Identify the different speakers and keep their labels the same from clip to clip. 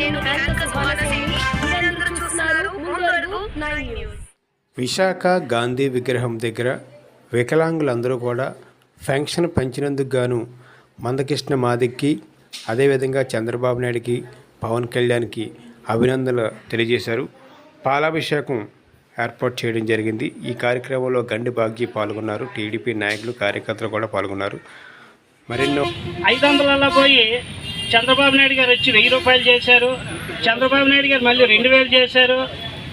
Speaker 1: నేను యాంకర్ సువర్ణసేని మీరందరూ చూస్తున్నారు ముందు అడుగు నైన్ న్యూస్
Speaker 2: విశాఖ గాంధీ విగ్రహం దగ్గర వికలాంగులందరూ కూడా ఫెన్షన్ పెంచినందుకు గాను మందకృష్ణ మాదిక్కి అదేవిధంగా చంద్రబాబు నాయుడికి పవన్ కళ్యాణ్కి అభినందనలు తెలియజేశారు. పాలాభిషేకం ఏర్పాటు చేయడం జరిగింది. ఈ కార్యక్రమంలో గండి భాగ్య పాల్గొన్నారు. టీడీపీ నాయకులు కార్యకర్తలు కూడా పాల్గొన్నారు. మరెన్నో
Speaker 3: ఐదు వందలలో పోయి చంద్రబాబు నాయుడు గారు వచ్చి వెయ్యి రూపాయలు చేశారు. చంద్రబాబు నాయుడు గారు మళ్ళీ రెండు వేలు చేశారు.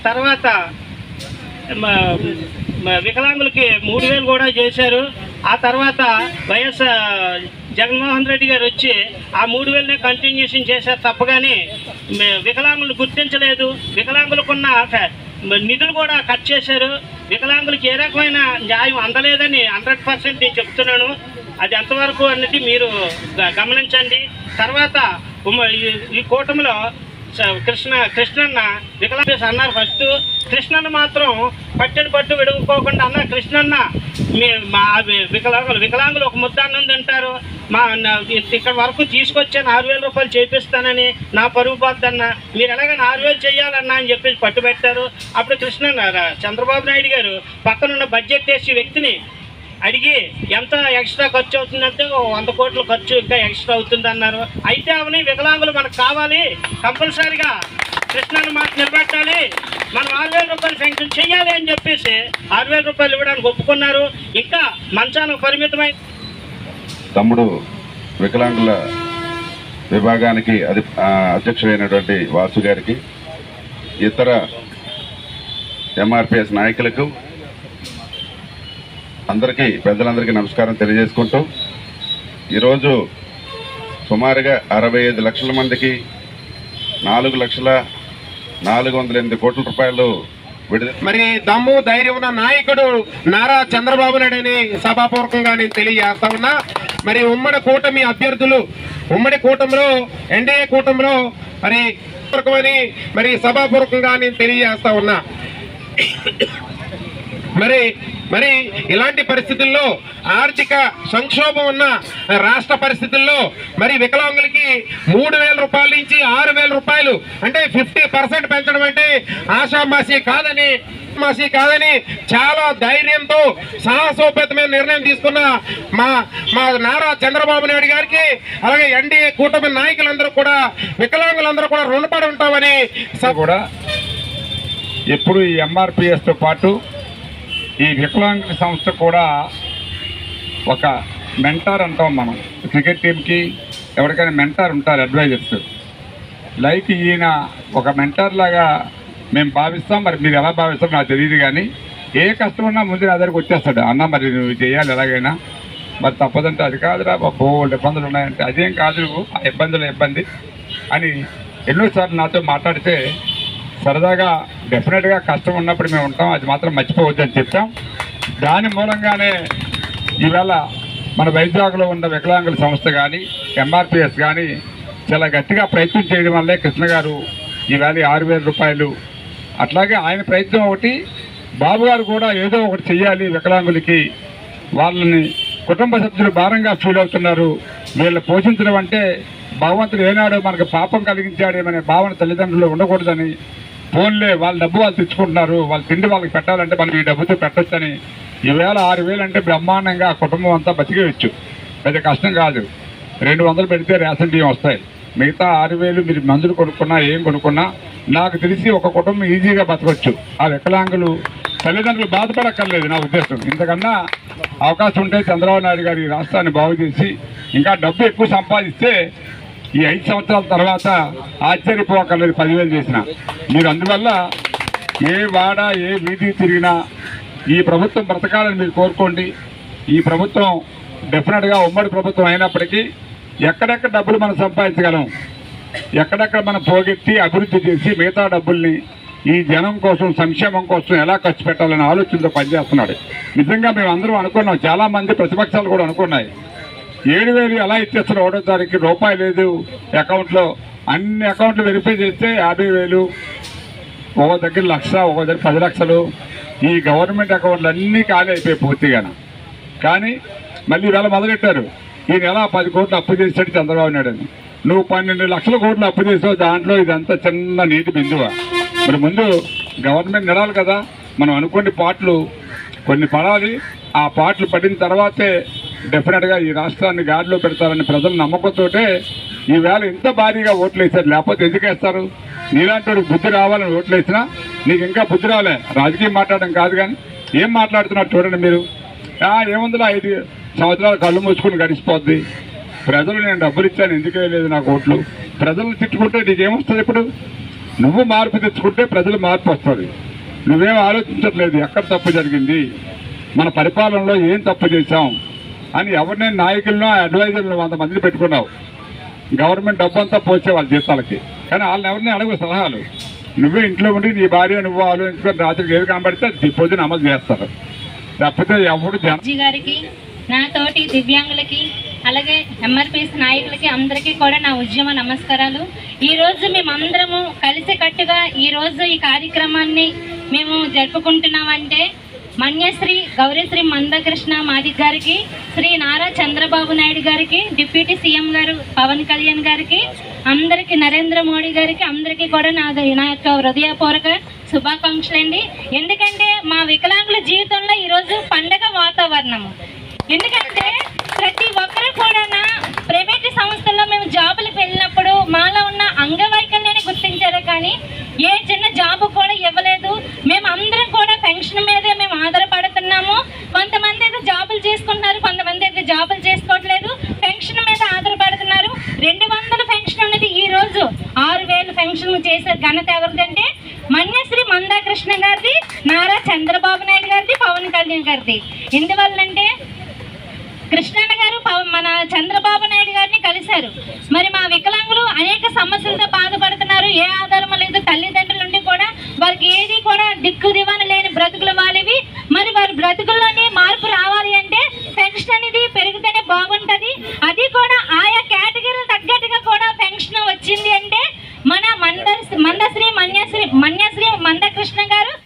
Speaker 3: తర్వాత వికలాంగులకి మూడు వేలు కూడా చేశారు. ఆ తర్వాత వైఎస్ జగన్మోహన్ రెడ్డి గారు వచ్చి ఆ మూడు వేలనే కంటిన్యూషన్ చేశారు తప్పగానే. మ- వికలాంగులు గుర్తించలేదు. వికలాంగులకున్న నిధులు కూడా కట్ చేశారు. వికలాంగులకి ఏ రకమైన న్యాయం అందలేదని హండ్రెడ్ పర్సెంట్ నేను చెప్తున్నాను. అది ఎంతవరకు అన్నది మీరు గ- గమనించండి. తర్వాత ఈ- కూటమిలో కృష్ణ కృష్ణన్న వికలాంగ అన్నారు ఫస్ట్ కృష్ణన్న మాత్రం పట్టెడు పట్టు విడుకోకుండా అన్న కృష్ణన్న మీ మా వికలాంగులు వికలాంగులు ఒక ముద్ద అన్నం తింటారు. మా ఇక్కడ వరకు తీసుకొచ్చాను ఆరు వేల రూపాయలు చేపిస్తానని నా పరుగు పోద్దన్న. మీరు ఎలాగైనా ఆరు వేలు చేయాలన్నా అని చెప్పేసి పట్టుబెట్టారు. అప్పుడు కృష్ణన్న చంద్రబాబు నాయుడు గారు పక్కనున్న బడ్జెట్ వేసి వ్యక్తిని అడిగి ఎంత ఎక్స్ట్రా ఖర్చు అవుతుందంటే వంద కోట్ల ఖర్చు ఇంకా ఎక్స్ట్రా అవుతుంది అన్నారు అయితే అవని వికలాంగులు మనకు కావాలి. కంపల్సరీగా కృష్ణాన్ని మాకు నిలబెట్టాలి. మనం ఆరు వేల రూపాయలు శాంక్షన్ చేయాలి అని చెప్పేసి ఆరు వేల రూపాయలు ఇవ్వడానికి ఒప్పుకున్నారు. ఇంకా మంచానం పరిమితమై
Speaker 4: తమ్ముడు వికలాంగుల విభాగానికి అది అధ్యక్షుడైనటువంటి వాసు గారికి ఇతర ఎంఆర్పిఎస్ నాయకులకు అందరికీ పెద్దలందరికీ నమస్కారం తెలియజేసుకుంటూ ఈరోజు సుమారుగా అరవై ఐదు లక్షల మందికి నాలుగు లక్షల నాలుగు వందల ఎనిమిది కోట్ల రూపాయలు విడుదల
Speaker 5: మరి దమ్ము ధైర్యం ఉన్న నాయకుడు నారా చంద్రబాబు నాయుడు అని సభాపూర్వకంగా నేను తెలియజేస్తా ఉన్నా. మరి ఉమ్మడి కూటమి అభ్యర్థులు ఉమ్మడి కూటమిలో ఎన్డీఏ కూటమిలో మరి పూర్వకమని మరి సభాపూర్వకంగా నేను తెలియజేస్తా ఉన్నా. మరి మరి ఇలాంటి పరిస్థితుల్లో ఆర్థిక సంక్షోభం ఉన్న రాష్ట్ర పరిస్థితుల్లో మరి వికలాంగులకి మూడు వేల రూపాయల నుంచి ఆరు వేల రూపాయలు అంటే ఫిఫ్టీ పర్సెంట్ పెంచడం అంటే ఆషామాసి కాదని మాసి కాదని చాలా ధైర్యంతో సాహసోపేతమైన నిర్ణయం తీసుకున్న మా మా నారా చంద్రబాబు నాయుడు గారికి అలాగే ఎన్డీఏ కూటమి నాయకులందరూ కూడా వికలాంగులందరూ కూడా రుణపడి ఉంటామని స-
Speaker 6: కూడా ఎప్పుడు ఈ ఎంఆర్పిఎస్తో పాటు ఈ వికలాంగుల సంస్థ కూడా ఒక మెంటార్ అంటాం మనం. క్రికెట్ టీంకి ఎవరికైనా మెంటార్ ఉంటారు అడ్వైజర్స్. లైక్ ఈయన ఒక మెంటార్ లాగా మేము భావిస్తాం మరి మీరు ఎలా భావిస్తాం నాకు తెలియదు కానీ ఏ కష్టం ఉన్నా ముందు నా దగ్గరికి వచ్చేస్తాడు. అన్న మరి నువ్వు చేయాలి ఎలాగైనా. మరి తప్పదంటే అది కాదురా బాబు ఇబ్బందులు ఉన్నాయంటే అదేం కాదు ఆ ఇబ్బందుల ఇబ్బంది అని ఎన్నోసార్లు నాతో మాట్లాడితే సరదాగా డెఫినెట్గా కష్టం ఉన్నప్పుడు మేము ఉంటాం. అది మాత్రం మర్చిపోవద్దు అని చెప్తాం. దాని మూలంగానే ఈవేళ మన వైజాగ్లో ఉన్న వికలాంగుల సంస్థ కానీ ఎంఆర్పిఎస్ కానీ చాలా గట్టిగా ప్రయత్నం చేయడం వల్లే కృష్ణ గారు ఈవేళ ఆరు వేల రూపాయలు. అట్లాగే ఆయన ప్రయత్నం ఒకటి బాబు గారు కూడా ఏదో ఒకటి చెయ్యాలి వికలాంగులకి. వాళ్ళని కుటుంబ సభ్యులు భారంగా ఫీల్ అవుతున్నారు. వీళ్ళు పోషించడం అంటే భగవంతుడు ఏనాడు మనకు పాపం కలిగించాడేమనే భావన తల్లిదండ్రులు ఉండకూడదని ఫోన్లే వాళ్ళ డబ్బు వాళ్ళు తెచ్చుకుంటున్నారు. వాళ్ళ తిండి వాళ్ళకి పెట్టాలంటే మనం ఈ డబ్బుతో పెట్టొచ్చని. ఈవేళ ఆరు వేలు అంటే బ్రహ్మాండంగా ఆ కుటుంబం అంతా బతికేయచ్చు. పెద్ద కష్టం కాదు. రెండు వందలు పెడితే రేషన్ బియ్యం వస్తాయి. మిగతా ఆరు వేలు మీరు మందులు కొనుక్కున్నా ఏం కొనుక్కున్నా నాకు తెలిసి ఒక కుటుంబం ఈజీగా బతకచ్చు. ఆ వికలాంగులు తల్లిదండ్రులు బాధపడక్కర్లేదు నా ఉద్దేశం. ఇంతకన్నా అవకాశం ఉంటే చంద్రబాబు నాయుడు గారు ఈ రాష్ట్రాన్ని బాగు చేసి ఇంకా డబ్బు ఎక్కువ సంపాదిస్తే ఈ ఐదు సంవత్సరాల తర్వాత ఆశ్చర్యపోకర్లేదు పదివేలు చేసిన. మీరు అందువల్ల ఏ వాడ ఏ వీధి తిరిగినా ఈ ప్రభుత్వం బ్రతకాలని మీరు కోరుకోండి. ఈ ప్రభుత్వం డెఫినెట్గా ఉమ్మడి ప్రభుత్వం అయినప్పటికీ ఎక్కడెక్కడ డబ్బులు మనం సంపాదించగలం ఎక్కడెక్కడ మనం పోగెత్తి అభివృద్ధి చేసి మిగతా డబ్బుల్ని ఈ జనం కోసం సంక్షేమం కోసం ఎలా ఖర్చు పెట్టాలనే ఆలోచనతో పనిచేస్తున్నాడు. నిజంగా మేము అందరం అనుకున్నాం చాలామంది ప్రతిపక్షాలు కూడా అనుకున్నాయి. ఏడు వేలు ఎలా ఇచ్చేస్తారు ఒకటో తారీఖు రూపాయి లేదు. అకౌంట్లో అన్ని అకౌంట్లు వెరిఫై చేస్తే యాభై వేలు. ఒక దగ్గర లక్ష ఒక దగ్గర పది లక్షలు. ఈ గవర్నమెంట్ అకౌంట్లు అన్నీ ఖాళీ అయిపోయి పూర్తిగాను కానీ మళ్ళీ వేళ మొదలెట్టారు? ఈ నెల పది కోట్లు అప్పు చేశాడు చంద్రబాబు నాయుడు అని నువ్వు పన్నెండు లక్షల కోట్లు అప్పు చేసావు దాంట్లో ఇదంతా చిన్న నీటి బిందువ? మరి ముందు గవర్నమెంట్ నడాలి కదా. మనం అనుకోండి పాటలు కొన్ని పడాలి. ఆ పాటలు పడిన తర్వాతే డెఫినెట్గా ఈ రాష్ట్రాన్ని గాడిలో పెడతారని ప్రజలు నమ్మకంతోటే ఈవేళ ఇంత భారీగా ఓట్లు వేశారు. లేకపోతే ఎందుకు వేస్తారు? నీలాంటి వాడికి బుద్ధి రావాలని ఓట్లు వేసినా నీకు ఇంకా బుద్ధి రాలే రాజకీయం మాట్లాడడం కాదు కానీ ఏం మాట్లాడుతున్నారు చూడండి మీరు. ఏముందిలో ఐదు సంవత్సరాలు కళ్ళు మూసుకుని గడిచిపోద్ది. ప్రజలు నేను డబ్బులు ఇచ్చాను ఎందుకు వేయలేదు నాకు ఓట్లు? ప్రజలు తిట్టుకుంటే నీకేమొస్తుంది ఇప్పుడు? నువ్వు మార్పు తెచ్చుకుంటే ప్రజలు మార్పు వస్తుంది. నువ్వేం ఆలోచించట్లేదు ఎక్కడ తప్పు జరిగింది? మన పరిపాలనలో ఏం తప్పు చేశాం? అని ఎవరినైనా నాయకులను అడ్వైజర్లు వంద మందిని పెట్టుకున్నావు. గవర్నమెంట్ డబ్బు అంతా పోసే వాళ్ళ జీతాలకి. కానీ వాళ్ళని ఎవరిని అడగవు సలహాలు. నువ్వే ఇంట్లో ఉండి నీ భార్య నువ్వు ఆలోచించుకొని రాత్రికి ఏది కనబడితే అది పొద్దున అమలు చేస్తారు. తప్పితే ఎవడు
Speaker 7: గారికి నా తోటి దివ్యాంగులకి అలాగే ఎంఆర్పిఎస్ నాయకులకి అందరికీ కూడా నా ఉద్యమ నమస్కారాలు. ఈ రోజు మేమందరము కలిసికట్టుగా ఈ రోజు ఈ కార్యక్రమాన్ని మేము జరుపుకుంటున్నామంటే మన్యశ్రీ గౌరీశ్రీ మందకృష్ణ మాదిక్ గారికి శ్రీ నారా చంద్రబాబు నాయుడు గారికి డిప్యూటీ సీఎం గారు పవన్ కళ్యాణ్ గారికి అందరికీ నరేంద్ర మోడీ గారికి అందరికీ కూడా నా నా యొక్క హృదయపూర్వక శుభాకాంక్షలు అండి ఎందుకంటే మా వికలాంగుల జీవితంలో ఈరోజు పండగ వాతావరణము. ఎందుకంటే ప్రతి ఒక్కరు కూడా ప్రైవేట్ సంస్థల్లో మేము జాబులకు వెళ్ళినప్పుడు మాలో ఉన్న అంగవైకల్యాన్ని గుర్తించారు కానీ ఏ చిన్న జాబ్ కూడా ఇవ్వలేదు మేము అందరం కూడా పెన్షన్ మీదే మేము ఆధారపడుతున్నాము కొంతమంది అయితే జాబులు చేసుకుంటున్నారు కొంతమంది అయితే జాబులు చేసుకోవట్లేదు. పెన్షన్ మీద ఆధారపడుతున్నారు. రెండు వందల పెన్షన్ అనేది ఈ రోజు. ఆరు వేలు పెన్షన్ చేసే ఘనత ఎవరిదంటే మన్యశ్రీ మందాకృష్ణ గారిది నారా చంద్రబాబు నాయుడు గారిది పవన్ కళ్యాణ్ గారిది. ఎందువల్లంటే కృష్ణన్న గారు మన చంద్రబాబు నాయుడు గారిని కలిశారు. మరి మా వికలాంగులు అనేక సమస్యలతో బాధపడుతున్నారు. ఏ ఆధారం లేదు. తల్లిదండ్రుల నుండి కూడా వారికి ఏది కూడా దిక్కు దివాన లేని బ్రతుకుల వారు బ్రతుకులోనే మా